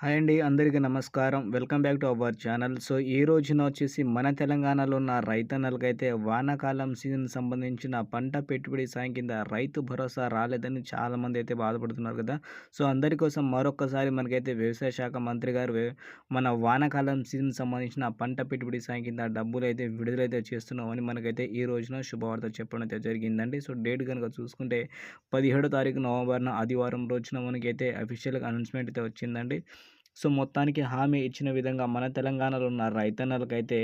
Hi అండి అందరికీ నమస్కారం. Welcome back to our channel. So ఈ రోజున వచ్చేసి మన తెలంగాణలో ఉన్న రైతన్నలకైతే వానాకాలం సీజన్ సంబంధించిన పంట పెట్టుబడి సాయం కింద రైతు భరోసా రాలేదని చాలామంది అయితే బాధపడుతున్నారు కదా. సో అందరి కోసం మరొకసారి మనకైతే వ్యవసాయ శాఖ మంత్రి గారు మన వానాకాలం సీజన్ సంబంధించిన పంట పెట్టుబడి సాయం కింద డబ్బులు అయితే విడుదలైతే చేస్తున్నామని మనకైతే ఈ రోజున శుభవార్త చెప్పడం అయితే జరిగిందండి. సో డేట్ కనుక చూసుకుంటే పదిహేడో తారీఖు నవంబర్న ఆదివారం రోజున మనకైతే అఫీషియల్గా అనౌన్స్మెంట్ అయితే వచ్చిందండి. సో మొత్తానికి హామీ ఇచ్చిన విధంగా మన తెలంగాణలో ఉన్న రైతన్నలకైతే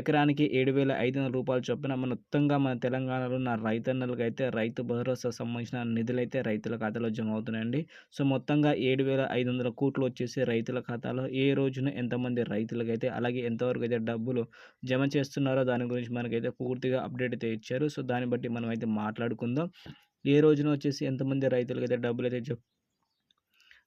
ఎకరానికి ఏడు వేల ఐదు వందల రూపాయలు చొప్పున మొత్తంగా మన తెలంగాణలో ఉన్న రైతన్నలకైతే రైతు భరోసా సంబంధించిన నిధులైతే రైతుల ఖాతాలో జమ అవుతున్నాయండి. సో మొత్తంగా ఏడు వేల ఐదు వందల కోట్లు వచ్చేసి రైతుల ఖాతాలో ఏ రోజున ఎంతమంది రైతులకైతే అలాగే ఎంతవరకు అయితే డబ్బులు జమ చేస్తున్నారో దాని గురించి మనకైతే పూర్తిగా అప్డేట్ అయితే ఇచ్చారు. సో దాన్ని బట్టి మనం అయితే మాట్లాడుకుందాం. ఏ రోజున వచ్చేసి ఎంతమంది రైతులకైతే డబ్బులు అయితే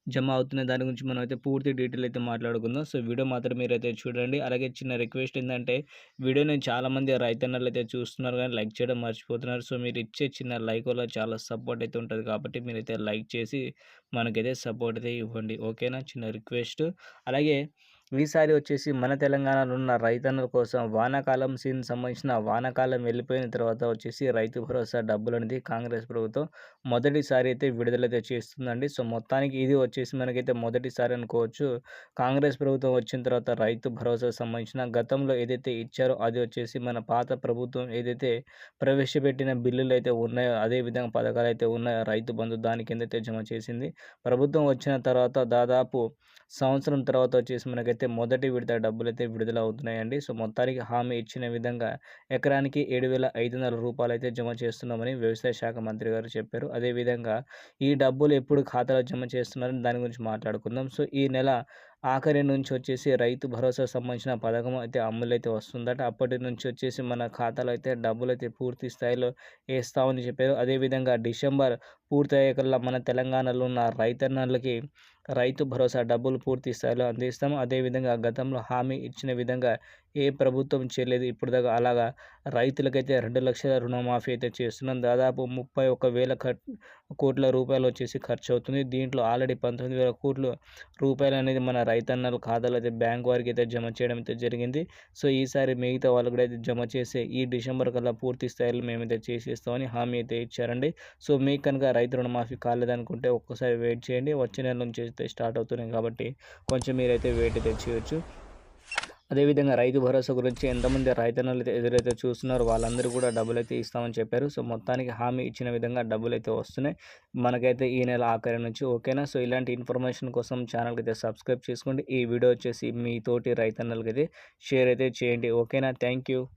జమ అవుతున్న దాని గురించి మనం అయితే పూర్తి డీటెయిల్ అయితే మాట్లాడుకుందాం. సో వీడియో మాత్రం మీరు అయితే చూడండి. అలాగే చిన్న రిక్వెస్ట్ ఏంటంటే వీడియోని చాలామంది రైతన్నలు అయితే చూస్తున్నారు కానీ లైక్ చేయడం మర్చిపోతున్నారు. సో మీరు ఇచ్చే చిన్న లైక్ వల్ల చాలా సపోర్ట్ అయితే ఉంటుంది కాబట్టి మీరైతే లైక్ చేసి మనకైతే సపోర్ట్ అయితే ఇవ్వండి. ఓకేనా? చిన్న రిక్వెస్ట్. అలాగే ఈసారి వచ్చేసి మన తెలంగాణలో ఉన్న రైతన్నుల కోసం వానాకాలం సీజన్ సంబంధించిన వానాకాలం వెళ్ళిపోయిన తర్వాత వచ్చేసి రైతు భరోసా డబ్బులు అనేది కాంగ్రెస్ ప్రభుత్వం మొదటిసారి అయితే విడుదలైతే చేస్తుందండి. సో మొత్తానికి ఇది వచ్చేసి మనకైతే మొదటిసారి అనుకోవచ్చు. కాంగ్రెస్ ప్రభుత్వం వచ్చిన తర్వాత రైతు భరోసా సంబంధించిన గతంలో ఏదైతే ఇచ్చారో అది వచ్చేసి మన పాత ప్రభుత్వం ఏదైతే ప్రవేశపెట్టిన బిల్లులు అయితే ఉన్నాయో అదే విధంగా పథకాలు అయితే ఉన్నాయో రైతు బంధు దాని కింద జమ చేసింది. ప్రభుత్వం వచ్చిన తర్వాత దాదాపు సంవత్సరం తర్వాత వచ్చేసి మనకైతే అయితే మొదటి విడత డబ్బులైతే విడుదల అవుతున్నాయండి సో మొత్తానికి హామీ ఇచ్చిన విధంగా ఎకరానికి ఏడు వేల ఐదు వందల రూపాయలు అయితే జమ చేస్తున్నామని వ్యవసాయ శాఖ మంత్రి గారు చెప్పారు. అదేవిధంగా ఈ డబ్బులు ఎప్పుడు ఖాతాలో జమ చేస్తున్నారని దాని గురించి మాట్లాడుకుందాం. సో ఈ నెల ఆఖరి నుంచి వచ్చేసి రైతు భరోసా సంబంధించిన పథకం అయితే అమలు అయితే వస్తుందట. అప్పటి నుంచి వచ్చేసి మన ఖాతాలో అయితే డబ్బులు అయితే పూర్తి స్థాయిలో వేస్తామని చెప్పారు. అదేవిధంగా డిసెంబర్ పూర్తయ్యేకల్లా మన తెలంగాణలో ఉన్న రైతన్నలకి రైతు భరోసా డబ్బులు పూర్తి స్థాయిలో అందిస్తాం. అదేవిధంగా గతంలో హామీ ఇచ్చిన విధంగా ఏ ప్రభుత్వం చేయలేదు. ఇప్పుడు దాకా అలాగా రైతులకైతే రెండు లక్షల రుణమాఫీ అయితే చేస్తున్నాం. దాదాపు ముప్పై ఒక వేల కోట్ల రూపాయలు వచ్చేసి ఖర్చు అవుతుంది దీంట్లో ఆల్రెడీ పంతొమ్మిది వేల కోట్ల రూపాయలు అనేది మన రైతన్నల ఖాతాలో అయితే బ్యాంక్ వారికి అయితే జమ చేయడం అయితే జరిగింది. సో ఈసారి మిగతా వాళ్ళు కూడా అయితే జమ చేసే ఈ డిసెంబర్ కల్లా పూర్తి స్థాయిలో మేమైతే చేసేస్తామని హామీ అయితే ఇచ్చారండి. సో మీకు కనుక రైతు రుణమాఫీ కాలేదనుకుంటే ఒక్కసారి వెయిట్ చేయండి. వచ్చే నెల నుంచి అయితే స్టార్ట్ అవుతున్నాయి కాబట్టి కొంచెం మీరైతే వెయిట్ అయితే చేయొచ్చు. అదేవిధంగా రైతు భరోసా గురించి ఎంతమంది రైతన్నలు ఎదురైతే చూస్తున్నారో వాళ్ళందరూ కూడా డబ్బులు అయితే ఇస్తామని చెప్పారు. సో మొత్తానికి హామీ ఇచ్చిన విధంగా డబ్బులు అయితే వస్తున్నాయి. మనకైతే ఈ నెల ఆఖరి నుంచి ఓకేనా? సో ఇలాంటి ఇన్ఫర్మేషన్ కోసం ఛానల్కి అయితే సబ్స్క్రైబ్ చేసుకోండి. ఈ వీడియో వచ్చేసి మీ తోటి రైతన్నలకి అయితే షేర్ అయితే చేయండి. ఓకేనా? Thank you.